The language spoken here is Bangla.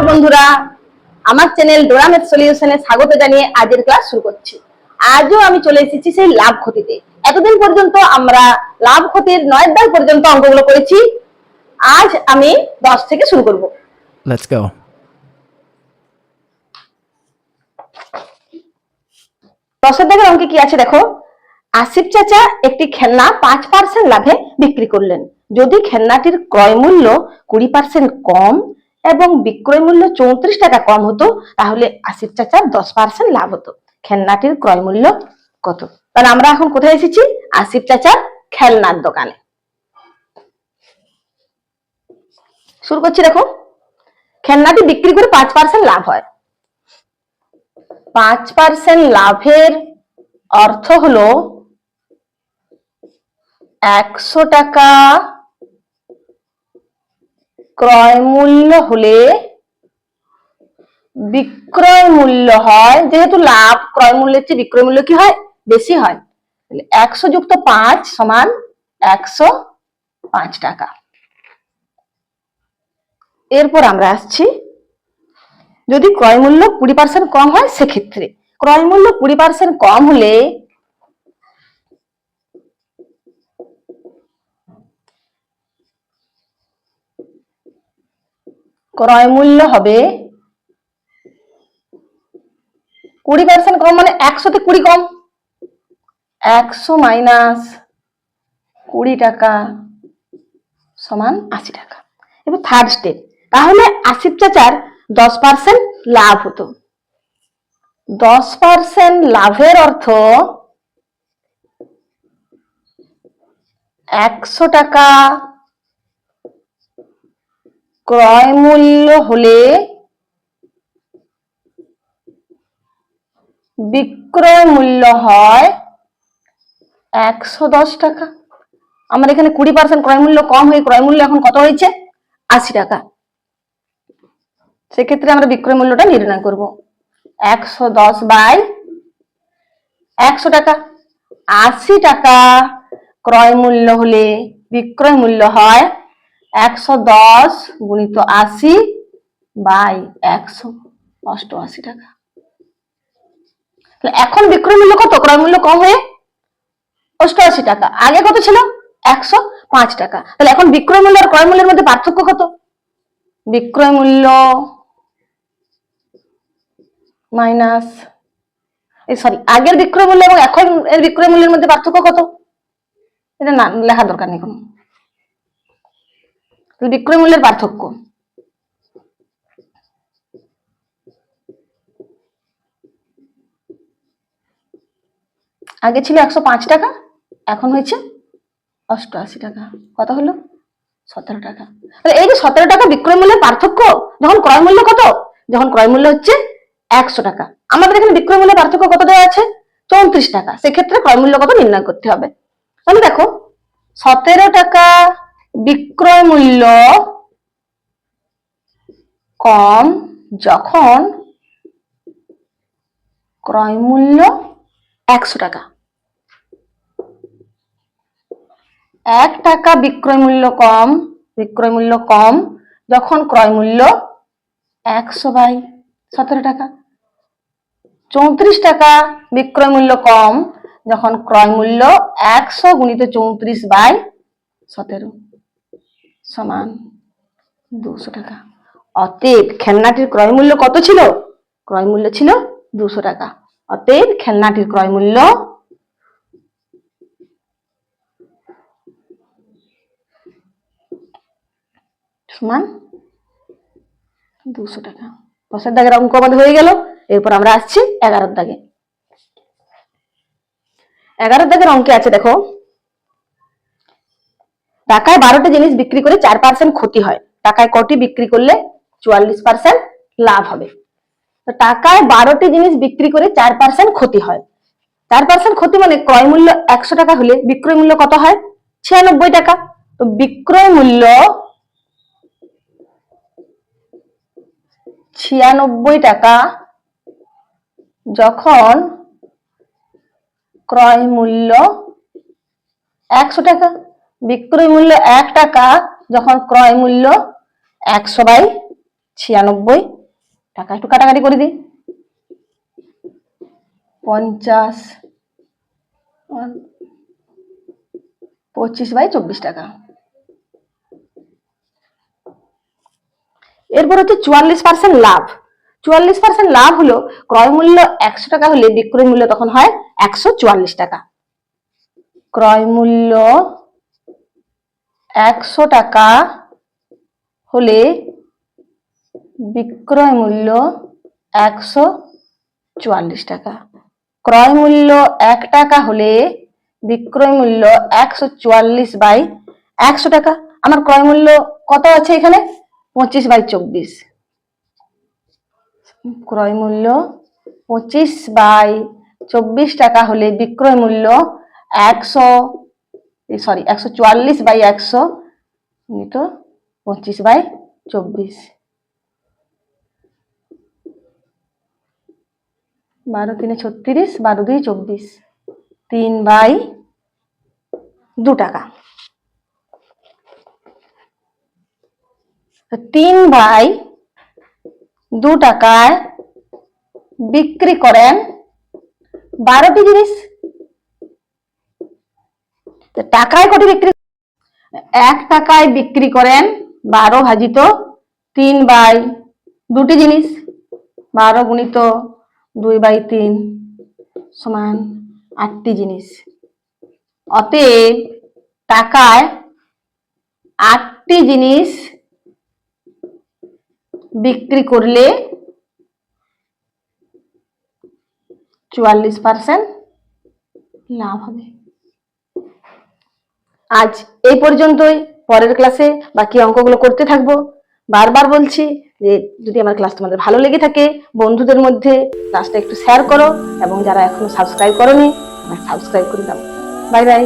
তো বন্ধুরা আমার চ্যানেল ডোরামেট সলিউশনে স্বাগত জানিয়ে আজকের ক্লাস শুরু করছি। আজও আমি চলে এসেছি সেই লাভ ক্ষতিতে। এতদিন পর্যন্ত আমরা লাভ ক্ষতির নয় দায় পর্যন্ত অঙ্কগুলো করেছি। আজ আমি দশ থেকে শুরু করব। Let's go. দশের দাগের অঙ্কে কি আছে দেখো? আসিফ চাচা একটি খেলনা পাঁচ পার্সেন্ট লাভে বিক্রি করলেন। যদি খেলনাটির ক্রয় মূল্য কুড়ি পার্সেন্ট কম এবং বিক্রয় মূল্য চৌত্রিশ টাকা কম হতো, তাহলে আসিফ চাচার দশ পার্সেন্ট লাভ হতো। খেলনাটির ক্রয় মূল্য কত? তাহলে আমরা এখন কোথায় এসেছি? আসিফ চাচার খেলনার দোকানে। শুরু করছি দেখো। খেলনাটি বিক্রি করে পাঁচ পার্সেন্ট লাভ হয়। পাঁচ পার্সেন্ট লাভের অর্থ হলো একশো টাকা ক্রয় মূল্য হলে বিক্রয় মূল্য হয়। যেহেতু লাভ ক্রয় মূল্যের চেয়ে বিক্রয় মূল্য কি হয়? বেশি হয়। একশো যুক্ত পাঁচ সমান একশো পাঁচ টাকা। এরপর আমরা আসছি। যদি ক্রয় মূল্য কুড়ি পার্সেন্ট কম হয়, সেক্ষেত্রে। ক্রয় মূল্য কুড়ি পার্সেন্ট কম হলে ক্রয় মূল্য হবে কুড়ি পার্সেন্ট কম মানে একশোতে কুড়ি কম। একশো মাইনাস কুড়ি টাকা সমান আশি টাকা। এবার থার্ড স্টেপ তাহলে আসিফ চাচার দশ পার্সেন্ট লাভ হতো। দশ পার্সেন্ট লাভের অর্থ একশো টাকা ক্রয় মূল্য হলে বিক্রয় মূল্য হয় একশো দশ টাকা। আমার এখানে কুড়ি পার্সেন্ট ক্রয় মূল্য কম হয়ে ক্রয় মূল্য এখন কত হয়েছে? আশি টাকা। সেক্ষেত্রে আমরা বিক্রয় মূল্যটা নির্ণয় করব। একশো দশ বাই একশো টাকা। আশি টাকা ক্রয় মূল্য হলে বিক্রয় মূল্য হয় একশো দশ গুণিত আশি বাই একশো অষ্টআশি টাকা। এখন বিক্রয় মূল্য কত? ক্রয় মূল্য কম হয়ে অষ্টআশি টাকা। আগে কত ছিল? একশো পাঁচ টাকা। তাহলে এখন বিক্রয় মূল্য আর ক্রয় মূল্যের মধ্যে পার্থক্য কত? বিক্রয় মূল্য মাইনাস, এই সরি আগের বিক্রয় মূল্য এবং এখন এর বিক্রয় মূল্যের মধ্যে পার্থক্য কত? এটা না, লেখার দরকার নেই কোনো। বিক্রয় মূল্যের পার্থক্য। আগে ছিল একশো পাঁচ টাকা, এখন হয়েছে অষ্টআশি টাকা। কত হলো? সতেরো টাকা। এই যে সতেরো টাকা বিক্রয় মূল্যের পার্থক্য, যখন ক্রয় মূল্য কত? যখন ক্রয় মূল্য হচ্ছে একশো টাকা। আমাদের এখানে বিক্রয় মূল্যের পার্থক্য কত দেওয়া আছে? চৌত্রিশ টাকা। সেক্ষেত্রে ক্রয় মূল্য কত নির্ণয় করতে হবে। তাহলে দেখো, সতেরো টাকা বিক্রয় মূল্য কম যখন ক্রয় মূল্য একশো টাকা। এক টাকা বিক্রয় মূল্য কম বিক্রয় মূল্য কম যখন ক্রয় মূল্য একশো বাই সতেরো টাকা। চৌত্রিশ টাকা বিক্রয় মূল্য কম যখন ক্রয় মূল্য একশো গুণিত চৌত্রিশ বাই সতেরো। সমান দুশো টাকা। অতএব খেলনাটির ক্রয় মূল্য কত ছিল? ক্রয় মূল্য ছিল দুশো টাকা। অতএব খেলনাটির ক্রয় মূল্য সমান দুশো টাকা। দশের দাগের অঙ্ক আমাদের হয়ে গেল। এরপর আমরা আসছি এগারোর দাগে। এগারোর দাগের অঙ্কে আছে, দেখো টাকায় বারোটা জিনিস বিক্রি করে চার পার্সেন্ট ক্ষতি হয়। টাকায় কটি বিক্রি করলে চুয়াল্লিশ পার্সেন্ট লাভ হবে। তো টাকায় বারোটি জিনিস বিক্রি করে চার পার্সেন্ট ক্ষতি হয়। চার পার্সেন্ট ক্ষতি মানে ক্রয় মূল্য একশো টাকা হলে বিক্রয় মূল্য কত হয়? ছিয়ানব্বই টাকা। তো বিক্রয় মূল্য ছিয়ানব্বই টাকা। যখন ক্রয় মূল্য একশো টাকা বিক্রয় মূল্য এক টাকা যখন ক্রয় মূল্য একশো বাই ছিয়ানব্বই টাকা, একটু কাটাকাটি করে দিই। পঞ্চাশ পঁচিশ বাই চব্বিশ টাকা। এরপর হচ্ছে চুয়াল্লিশ পার্সেন্ট লাভ। চুয়াল্লিশ পার্সেন্ট লাভ হলো ক্রয় মূল্য একশো টাকা হলে বিক্রয় মূল্য তখন হয় একশো চুয়াল্লিশ টাকা। ক্রয় মূল্য একশো টাকা হলে বিক্রয় মূল্য একশো চুয়াল্লিশ টাকা। ক্রয় মূল্য এক টাকা হলে বিক্রয় মূল্য একশো চুয়াল্লিশ বাই একশো টাকা। আমার ক্রয় মূল্য কত আছে এখানে? পঁচিশ বাই চব্বিশ। ক্রয় মূল্য পঁচিশ বাই চব্বিশ টাকা হলে বিক্রয় মূল্য একশো সরি একশো চুয়াল্লিশ বাই একশো নিত পঁচিশ বাই চব্বিশ। বারো তিনে ছত্রিশ, বারো দুই চব্বিশ। তিন বাই দু টাকা। তিন ভাই দু টাকায় বিক্রি করেন বারোটি জিনিস। তো টাকায় কটি বিক্রি এক টাকায় বিক্রি করেন বারো ভাজিত তিন বাই দুটি জিনিস। বারো গুণিত দুই বাই তিন সমান আটটি জিনিস। অতএব টাকায় আটটি জিনিস বিক্রি করলে চুয়াল্লিশ পার্সেন্ট লাভ হবে। আজ এই পর্যন্তই, পরের ক্লাসে বাকি অঙ্কগুলো করতে থাকব। বারবার বলছি যে, যদি আমার ক্লাস তোমাদের ভালো লেগে থাকে, বন্ধুদের মধ্যে ক্লাসটা একটু শেয়ার করো, এবং যারা এখনও সাবস্ক্রাইব করোনি সাবস্ক্রাইব করে দাও। Bye bye